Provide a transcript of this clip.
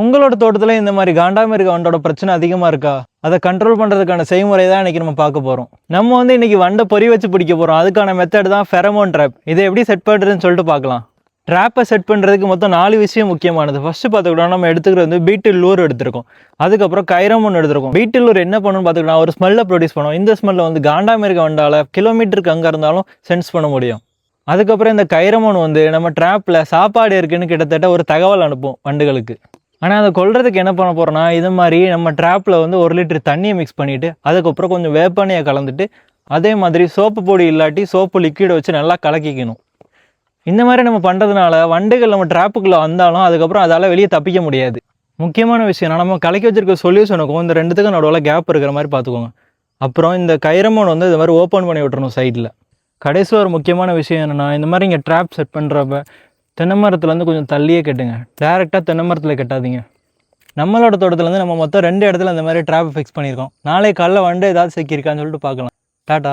உங்களோட தோட்டத்தில் இந்த மாதிரி காண்டாமிருக வண்டோட பிரச்சனை அதிகமாக இருக்கா? அதை கண்ட்ரோல் பண்ணுறதுக்கான செய்முறை தான் இன்றைக்கி நம்ம பார்க்க போகிறோம் நம்ம வந்து இன்றைக்கி வண்டை பொறி வச்சு பிடிக்க போகிறோம் அதுக்கான மெத்தட் தான் ஃபெரமோன் ட்ராப் இதை எப்படி செட் பண்ணுறதுன்னு சொல்லிட்டு பார்க்கலாம். ட்ராப்பை செட் பண்ணுறதுக்கு மொத்தம் நாலு விஷயம் முக்கியமானது. ஃபஸ்ட்டு பார்த்துக்கிட்டோம் நம்ம எடுத்துக்கிறது வந்து பீட்டில் லூர் எடுத்திருக்கோம். அதுக்கப்புறம் கைரமோன் எடுத்திருக்கோம். பீட்டில் லூர் என்ன பண்ணணும்னு பார்த்துக்கிட்டோம் ஒரு ஸ்மெல்லை ப்ரொடியூஸ் பண்ணுவோம் இந்த ஸ்மெல்லை வந்து காண்டாமிருக வண்டால கிலோமீட்டருக்கு அங்கே இருந்தாலும் சென்ஸ் பண்ண முடியும். அதுக்கப்புறம் இந்த கைரமோன் வந்து நம்ம ட்ராப்பில் சாப்பாடு இருக்குன்னு கிட்டத்தட்ட ஒரு தகவல் அனுப்பும் வண்டுகளுக்கு. ஆனால் அதை கொள்றதுக்கு என்ன பண்ண போகிறோன்னா இது மாதிரி நம்ம ட்ராப்பில் வந்து ஒரு லிட்டர் தண்ணியை மிக்ஸ் பண்ணிவிட்டு அதுக்கப்புறம் கொஞ்சம் வேப்பெண்ணையை கலந்துட்டு அதே மாதிரி சோப்பு பொடி இல்லாட்டி சோப்பு லிக்விடை வச்சு நல்லா கலக்கிக்கணும். இந்த மாதிரி நம்ம பண்ணுறதுனால வண்டுகள் நம்ம ட்ராப்புக்குள்ளே வந்தாலும் அதுக்கப்புறம் அதால் வெளியே தப்பிக்க முடியாது. முக்கியமான விஷயம் நம்ம கலக்கி வச்சிருக்க சொல்யூஷனுக்கும் இந்த ரெண்டுத்துக்கும் நடுவில் கேப் இருக்கிற மாதிரி பார்த்துக்கோங்க. அப்புறம் இந்த கைரமோன் வந்து இது மாதிரி ஓப்பன் பண்ணி விட்டுறணும் சைடில் கடைசியில் ஒரு முக்கியமான விஷயம் என்னென்னா இந்த மாதிரி இங்கே ட்ராப் செட் பண்ணுறப்ப தென்னை மரத்துலேருந்து கொஞ்சம் தள்ளியே கட்டுங்க. டேரெக்டாக தென்னை மரத்தில் கட்டாதீங்க. நம்மளோட தோட்டத்துலேருந்து நம்ம மொத்தம் ரெண்டு இடத்துல அந்த மாதிரி ட்ராப் ஃபிக்ஸ் பண்ணியிருக்கோம். நாளை காலைல வண்டு ஏதாவது சிக்கியிருக்கான்னு சொல்லிட்டு பார்க்கலாம். டாட்டா.